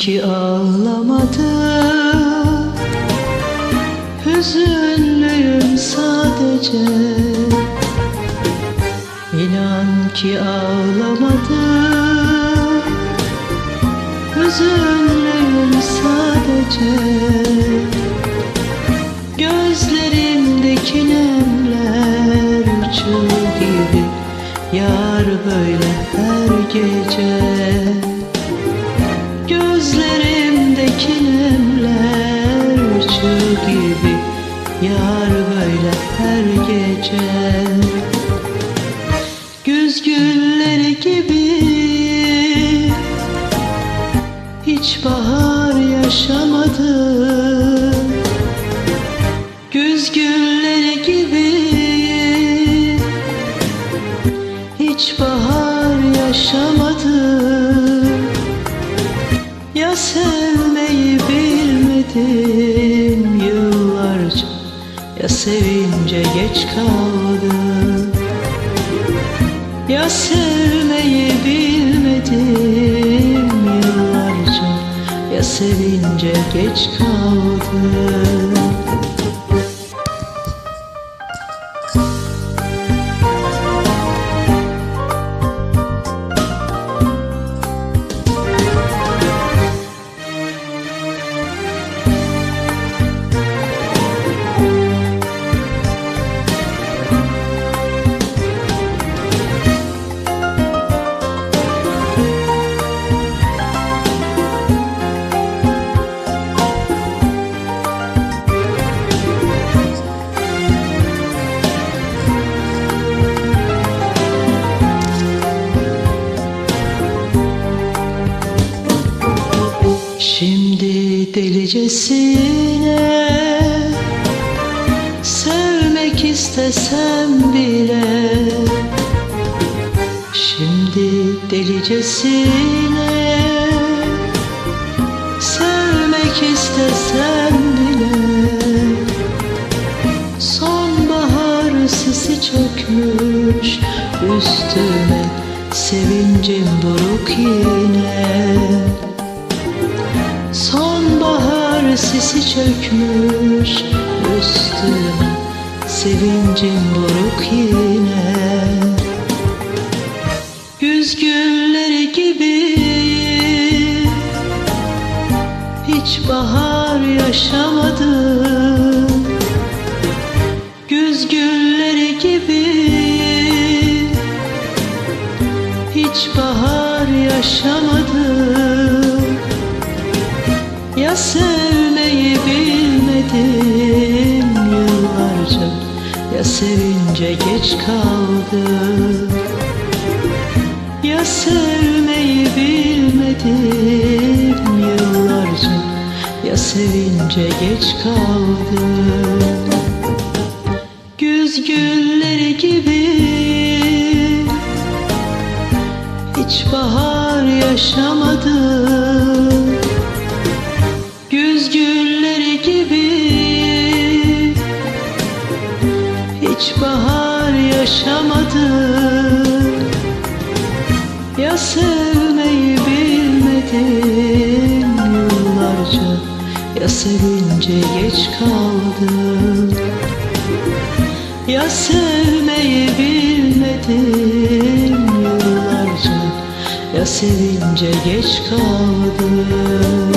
ki ağlamadım Hüzünlüyüm sadece. İnan ki ağlamadım Hüzünlüyüm sadece. Gözlerimdeki nemler uçur gibi. Yar böyle her gece uçur gibi Yar böyle her gece. Güz gülleri gibi Hiç bahar yaşamadım Güz gülleri gibi Hiç bahar yaşamadım Ya sevmeyi bilmedim sevince geç kaldım. Ya sevmeyi bilmedim yıllarca Ya sevince geç kaldım delicesine. Sevmek istesem bile. Şimdi delicesine. Sevmek istesem bile. Sonbahar sisi çökmüş. Üstüme Sevincim buruk yine çökmüş üstüme Sevincim buruk yine. Güz gülleri gibi. Hiç bahar yaşamadım Güz gülleri gibi. Hiç bahar yaşamadım ya sevmeyi bilmedim yıllarca. Ya sevince geç kaldım Ya sevmeyi bilmedim yıllarca. Ya sevince geç kaldım Güz gülleri gibi Hiç bahar yaşamadım gibi. Hiç bahar yaşamadım Ya sevmeyi bilmedim yıllarca Ya sevince geç kaldım Ya sevmeyi bilmedim yıllarca Ya sevince geç kaldım